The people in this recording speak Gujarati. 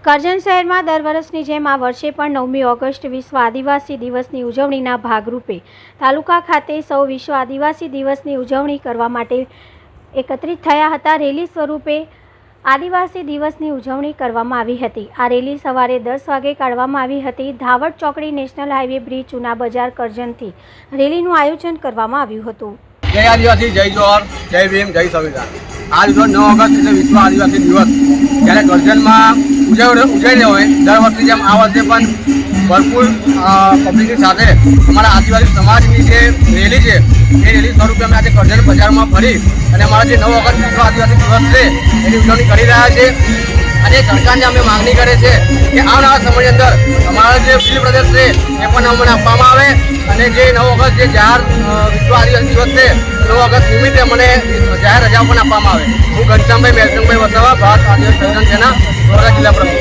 કરજણ શહેરમાં દર વર્ષની જેમ આ વર્ષે પણ નવમી ઓગસ્ટ વિશ્વ આદિવાસી દિવસની ઉજવણીના ભાગરૂપે તાલુકા ખાતે સૌ વિશ્વ આદિવાસી દિવસની ઉજવણી કરવા માટે એકત્રિત થયા હતા. રેલી સ્વરૂપે આદિવાસી દિવસની ઉજવણી કરવામાં આવી હતી. આ રેલી સવારે દસ વાગે કાઢવામાં આવી હતી. ધાવડ ચોકડી નેશનલ હાઈવે બ્રિજ ચુના બજાર કરજણથી રેલીનું આયોજન કરવામાં આવ્યું હતું. જય આદિવાસી, જય જોહર જય ભીમ, જય સંવિધાન. આજ રોજ નવ ઓગસ્ટ એટલે વિશ્વ આદિવાસી દિવસ. જ્યારે ગર્જનમાં ઉજવ ઉજવી હોય, દર વખતે જેમ આ વર્ષે પણ ભરપૂર પબ્લિકની સાથે અમારા આદિવાસી સમાજની જે રેલી છે, એ રેલી સ્વરૂપે અમે આજે ગર્જન બજારમાં ફરી અને અમારા જે નવ ઓગસ્ટ વિશ્વ આદિવાસી દિવસ છે, એની ઉજવણી કરી રહ્યા છે અને સરકારને અમે માંગણી કરે છે કે આવનારા સમયની અંદર અમારા જે ફિલ્ડ પ્રદેશ છે, એ પણ અમને આપવામાં આવે અને જે નવ ઓગસ્ટ જે જાહેર વિશ્વ આદિવાસી દિવસ છે, નવ ઓગસ્ટ નિમિત્તે મને જાહેર રજાઓ પણ આપવામાં આવે. હું ઘનશ્યામભાઈ મેલસંગભાઈ વસાવા, ભારત આદિવાસી સંગઠન સેના વડોદરા જિલ્લા પ્રમુખ.